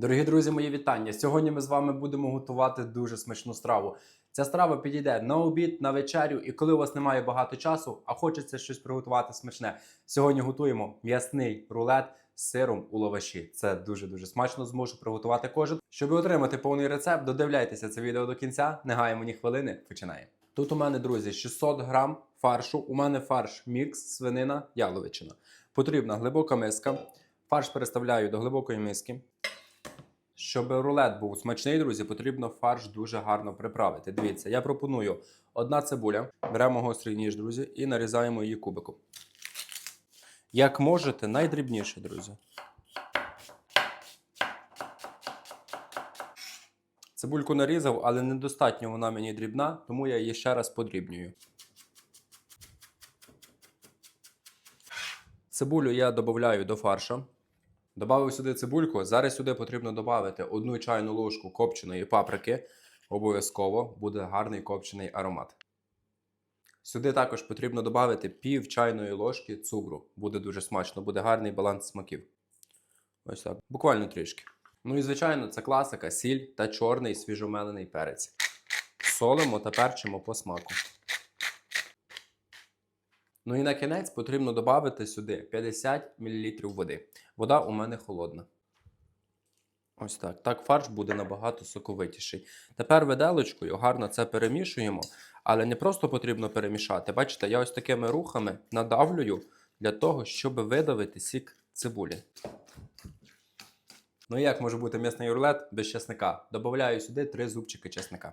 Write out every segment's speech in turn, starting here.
Дорогі друзі, мої вітання. Сьогодні ми з вами будемо готувати дуже смачну страву. Ця страва підійде на обід, на вечерю, і коли у вас немає багато часу, а хочеться щось приготувати смачне. Сьогодні готуємо м'ясний рулет з сиром у лаваші. Це дуже дуже смачно. Зможу приготувати кожен. Щоб отримати повний рецепт, додивляйтеся це відео до кінця. Не гаємо ні хвилини. Починаємо. Тут у мене, друзі, 600 грам фаршу. У мене фарш мікс, свинина, яловичина. Потрібна глибока миска. Фарш переставляю до глибокої миски. Щоб рулет був смачний, друзі, потрібно фарш дуже гарно приправити. Дивіться, я пропоную одна цибуля, беремо гострий ніж, друзі, і нарізаємо її кубиком. Як можете, найдрібніше, друзі. Цибульку нарізав, але недостатньо вона мені дрібна, тому я її ще раз подрібнюю. Цибулю я додаю до фарша. Добавив сюди цибульку. Зараз сюди потрібно додати одну чайну ложку копченої паприки. Обов'язково буде гарний копчений аромат. Сюди також потрібно додати пів чайної ложки цукру. Буде дуже смачно, буде гарний баланс смаків. Ось так. Буквально трішки. Ну і звичайно, це класика: сіль та чорний свіжомелений перець. Солимо та перчимо по смаку. Ну і на кінець потрібно додати сюди 50 мл води. Вода у мене холодна. Ось так. Так фарш буде набагато соковитіший. Тепер виделочкою гарно це перемішуємо, але не просто потрібно перемішати. Бачите, я ось такими рухами надавлюю для того, щоб видавити сік цибулі. Ну і як може бути м'ясний рулет без чесника? Добавляю сюди 3 зубчики чесника.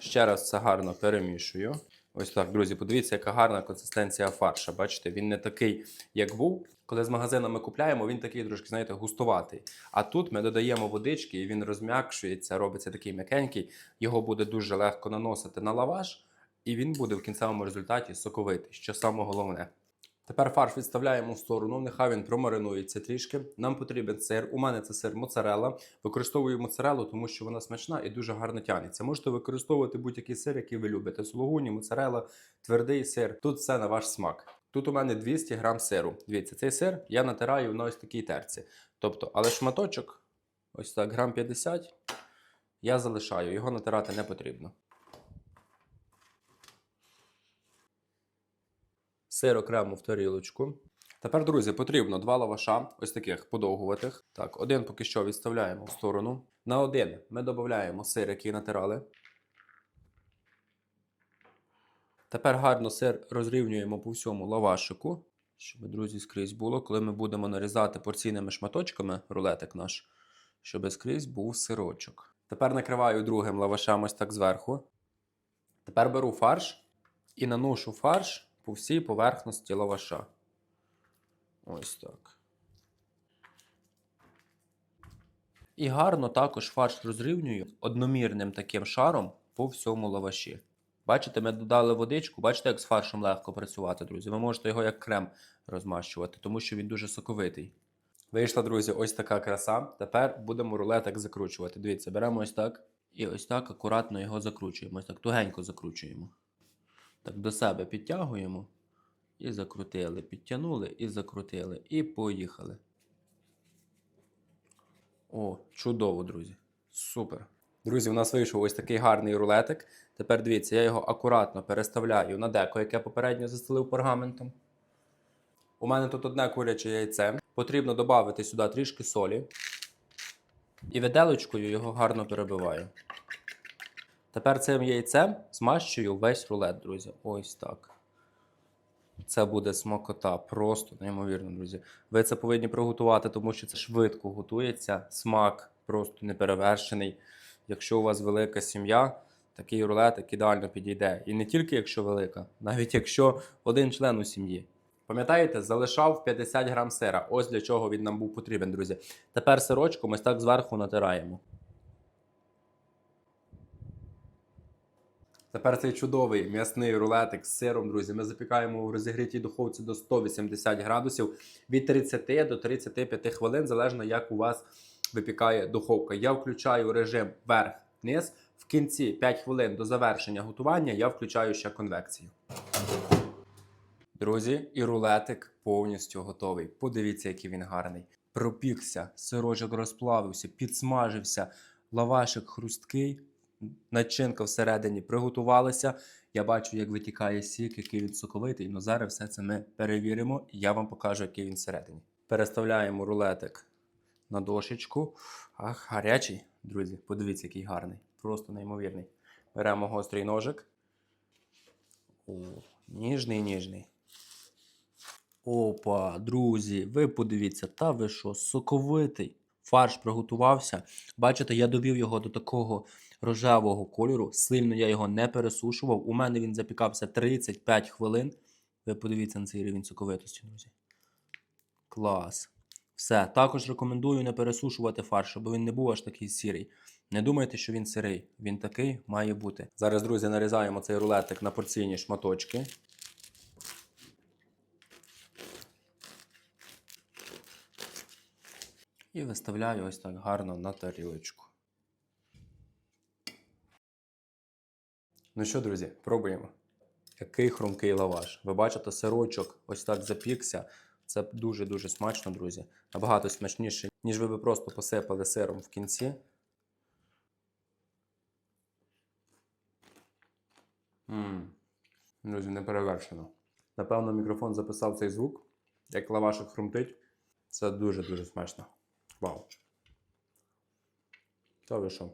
Ще раз це гарно перемішую. Ось так, друзі, подивіться, яка гарна консистенція фарша. Бачите, він не такий, як був. Коли з магазину ми купляємо, він такий трошки, знаєте, густуватий. А тут ми додаємо водички, і він розм'якшується, робиться такий м'якенький. Його буде дуже легко наносити на лаваш, і він буде в кінцевому результаті соковитий, що саме головне. Тепер фарш відставляємо в сторону, нехай він промаринується трішки. Нам потрібен сир. У мене це сир моцарелла. Використовую моцарелу, тому що вона смачна і дуже гарно тягнеться. Можете використовувати будь-який сир, який ви любите. Сулугуні, моцарелла, твердий сир. Тут все на ваш смак. Тут у мене 200 грам сиру. Дивіться, цей сир я натираю на ось такій терці. Тобто, але шматочок, ось так, грам 50, я залишаю, його натирати не потрібно. Сир окремо в тарілочку. Тепер, друзі, потрібно два лаваша, ось таких подовгуватих. Так, один поки що відставляємо в сторону. На один ми додаємо сир, який натирали. Тепер гарно сир розрівнюємо по всьому лавашику, щоб, друзі, скрізь було, коли ми будемо нарізати порційними шматочками рулетик наш, щоб скрізь був сирочок. Тепер накриваю другим лавашем ось так зверху. Тепер беру фарш і наношу фарш по всій поверхності лаваша. Ось так. І гарно також фарш розрівнюю одномірним таким шаром по всьому лаваші. Бачите, ми додали водичку, бачите, як з фаршем легко працювати, друзі. Ви можете його як крем розмащувати, тому що він дуже соковитий. Вийшла, друзі, ось така краса. Тепер будемо рулетик закручувати. Дивіться, беремо ось так і ось так акуратно його закручуємо. Ось так тугенько закручуємо. Так, до себе підтягуємо і закрутили. Підтягнули і закрутили. І поїхали. О, чудово, друзі. Супер. Друзі, у нас вийшов ось такий гарний рулетик. Тепер дивіться, я його акуратно переставляю на деко, яке попередньо застелив пергаментом. У мене тут одне куряче яйце. Потрібно додати сюди трішки солі. І виделочкою його гарно перебиваю. Тепер цим яйцем змащую весь рулет, друзі. Ось так. Це буде смакота. Просто неймовірно, друзі. Ви це повинні приготувати, тому що це швидко готується. Смак просто неперевершений. Якщо у вас велика сім'я, такий рулетик ідеально підійде. І не тільки якщо велика, навіть якщо один член у сім'ї. Пам'ятаєте, залишав 50 грам сира. Ось для чого він нам був потрібен, друзі. Тепер сирочком ось так зверху натираємо. Тепер цей чудовий м'ясний рулетик з сиром, друзі. Ми запікаємо в розігрітій духовці до 180 градусів від 30 до 35 хвилин, залежно як у вас випікає духовка. Я включаю режим верх-низ. В кінці 5 хвилин до завершення готування я включаю ще конвекцію. Друзі, і рулетик повністю готовий. Подивіться, який він гарний. Пропікся, сирочок розплавився, підсмажився, лавашик хрусткий, начинка всередині приготувалася. Я бачу, як витікає сік, який він соковитий. Ну зараз все це ми перевіримо, і я вам покажу, який він всередині. Переставляємо рулетик на дошечку. Ах, гарячий, друзі, подивіться, який гарний. Просто неймовірний. Беремо гострий ножик. О, ніжний, ніжний. Опа, друзі, ви подивіться, та ви що, соковитий. Фарш приготувався. Бачите, я довів його до такого рожевого кольору. Сильно я його не пересушував. У мене він запікався 35 хвилин. Ви подивіться на цей рівень соковитості, друзі. Клас. Все. Також рекомендую не пересушувати фарш, щоб він не був аж такий сірий. Не думайте, що він сирий. Він такий має бути. Зараз, друзі, нарізаємо цей рулетик на порційні шматочки. І виставляю ось так гарно на тарілочку. Ну що, друзі, пробуємо. Який хрумкий лаваш. Ви бачите, сирочок ось так запікся. Це дуже-дуже смачно, друзі. Набагато смачніше, ніж ви би просто посипали сиром в кінці. Ммм. Друзі, не перевершено. Напевно, мікрофон записав цей звук, як лавашик хрумтить. Це дуже-дуже смачно. Вау. Та ви що?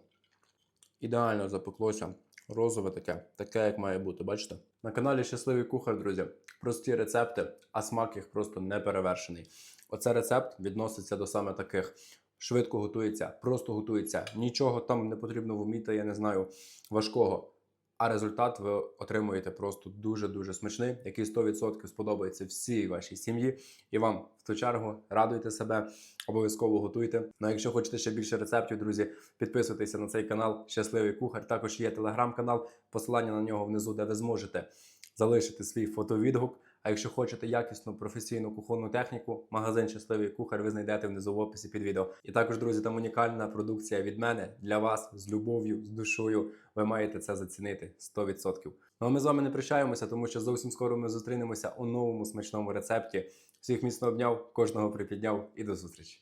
Ідеально запеклося. Розове таке, таке, як має бути, бачите? На каналі Щасливий кухар, друзі. Прості рецепти, а смак їх просто не перевершений. Оце рецепт відноситься до саме таких. Швидко готується, просто готується. Нічого там не потрібно вміти, я не знаю, важкого. А результат ви отримуєте просто дуже-дуже смачний, який 100% сподобається всій вашій сім'ї. І вам в ту чергу радуйте себе, обов'язково готуйте. Ну а якщо хочете ще більше рецептів, друзі, підписуйтеся на цей канал Щасливий кухар. Також є телеграм-канал, посилання на нього внизу, де ви зможете залишити свій фотовідгук. А якщо хочете якісну професійну кухонну техніку, магазин Щасливий кухар ви знайдете внизу в описі під відео. І також, друзі, там унікальна продукція від мене для вас з любов'ю, з душою. Ви маєте це зацінити 100%. Ну а ми з вами не прощаємося, тому що зовсім скоро ми зустрінемося у новому смачному рецепті. Всіх міцно обняв, кожного припідняв і до зустрічі.